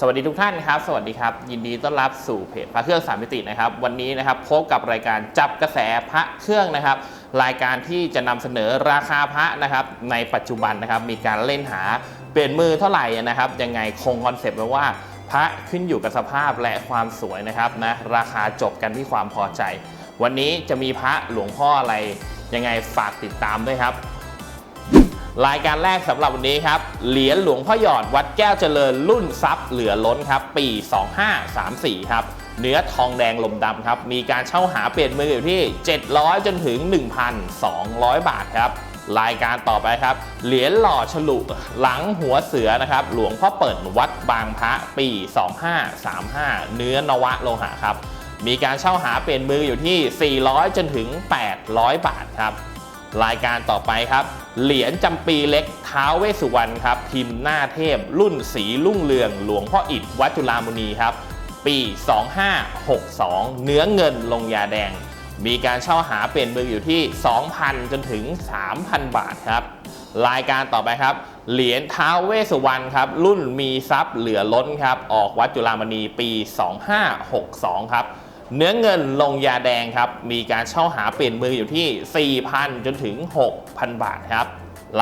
สวัสดีทุกท่านครับ สวัสดีครับ ยินดีต้อนรับสู่เพจพระเครื่องสามมิตินะครับ วันนี้นะครับพบกับรายการจับกระแสพระเครื่องนะครับ รายการที่จะนำเสนอราคาพระนะครับ ในปัจจุบันนะครับ มีการเล่นหาเปลี่ยนมือเท่าไหร่นะครับ ยังไงคงคอนเซปต์ไว้ว่าพระขึ้นอยู่กับสภาพและความสวยนะครับนะราคาจบกันที่ความพอใจ วันนี้จะมีพระหลวงพ่ออะไรยังไงฝากติดตามด้วยครับ รายการแรกสำหรับวันนี้ครับ เหรียญหลวงพ่อหยอดวัดแก้วเจริญรุ่นทรัพย์เหลือล้นครับ ปี 2534 ครับ เนื้อทองแดงลมดำครับ มีการเช่าหาเปลี่ยนมืออยู่ที่ 700 จนถึง 1,200 บาทครับ รายการต่อไปครับ เหรียญหล่อฉลุหลังหัวเสือนะครับ หลวงพ่อเปิดวัดบางพระปี 2535 เนื้อนวะโลหะครับ มีการเช่าหาเปลี่ยนมืออยู่ที่ 400 จนถึง 800 บาทครับ รายการต่อไปครับ เหรียญจำปีเล็กท้าวเวสุวรรณครับพิมพ์หน้าเทพ รุ่นสีรุ่งเรือง หลวงพ่ออิฐวัดจุฬามณีครับ ปี 2562 เนื้อเงินลงยาแดง มีการเช่าหาเปลี่ยนมืออยู่ที่ 2,000 จนถึง 3,000 บาทครับ รายการต่อไปครับ เหรียญท้าวเวสสุวรรณครับ รุ่นมีทรัพย์เหลือล้นครับ ออกวัดจุฬามณีปี 2562 ครับ เนื้อเงินลงยาแดงครับ มีการเช่าหาเปลี่ยนมืออยู่ที่ 4,000 จนถึง 6,000 บาทครับ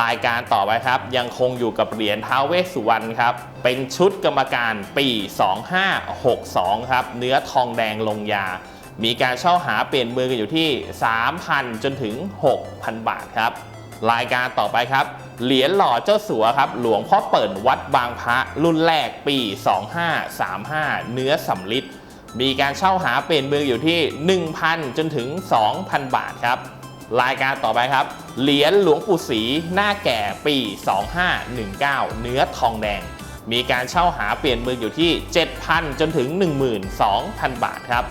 รายการต่อไปครับ ยังคงอยู่กับเหรียญท้าวเวสสุวรรณครับ เป็นชุดกรรมการปี 2562 ครับ เนื้อทองแดงลงยา มีการเช่าหาเปลี่ยนมือกันอยู่ที่ 3,000 จนถึง 6,000 บาทครับ รายการต่อไปครับเหรียญหล่อเจ้าสัวครับ หลวงพ่อเปิดวัดบางพระรุ่นแรกปี 2535 เนื้อสำลิด มีการเช่าหาเปลี่ยนมืออยู่ที่ 1,000 จนถึง 2,000 บาทครับ รายการต่อไปครับ เหรียญหลวงปู่ศรีหน้าแก่ปี 2519 เนื้อทองแดง มีการเช่าหาเปลี่ยนมืออยู่ที่ 7,000 จนถึง 12,000 บาทครับ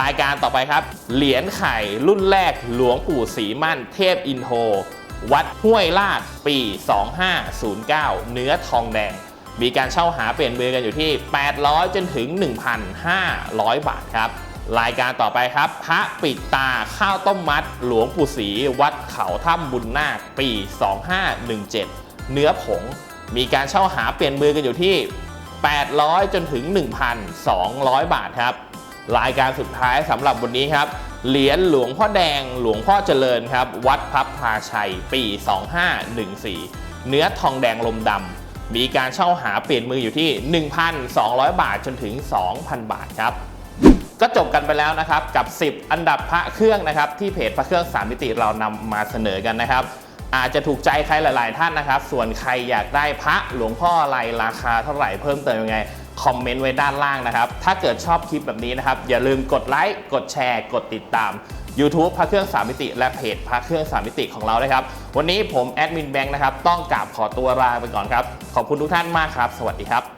รายการต่อไปครับ เหรียญไข่รุ่นแรกหลวงปู่ศรีมั่นเทพอินโทวัดห้วยลาดปี 2509 เนื้อทองแดง มีการเช่าหาเปลี่ยนมือกันอยู่ที่ 800 จนถึง 1,500 บาทครับ รายการต่อไปครับ พระปิดตาข้าวต้มมัด หลวงปู่ศรีวัดเขาถ้ำบุญนาคปี 2517 เนื้อผง มีการเช่าหาเปลี่ยนมือกันอยู่ที่ 800 จนถึง 1,200 บาทครับ รายการสุดท้ายสำหรับวันนี้ครับเหรียญหลวงพ่อแดงหลวงพ่อเจริญครับ วัดพับพาชัย ปี 2514 เนื้อทองแดงลมดำ มีการเช่าหาเปลี่ยนมืออยู่ที่ 1,200 บาทจนถึง 2,000 บาทครับก็จบกันไปแล้วนะครับกับ 10 อันดับพระเครื่องนะครับที่เพจพระเครื่อง3มิติเรานำมาเสนอกันนะครับ อาจจะถูกใจใครหลาย ๆ ท่านนะครับ ส่วนใครอยากได้พระหลวงพ่ออะไรราคาเท่าไหร่เพิ่มเติมยังไงคอมเมนต์ไว้ด้านล่างนะครับ ถ้าเกิดชอบคลิปแบบนี้นะครับ อย่าลืมกดไลค์กดแชร์ กดติดตาม YouTube พระเครื่อง3มิติ และเพจพระเครื่อง3มิติของเรานะครับ วันนี้ผมแอดมินแบงค์นะครับต้องกราบขอตัวลาไปก่อนครับ ขอบคุณทุกท่านมากครับ สวัสดีครับ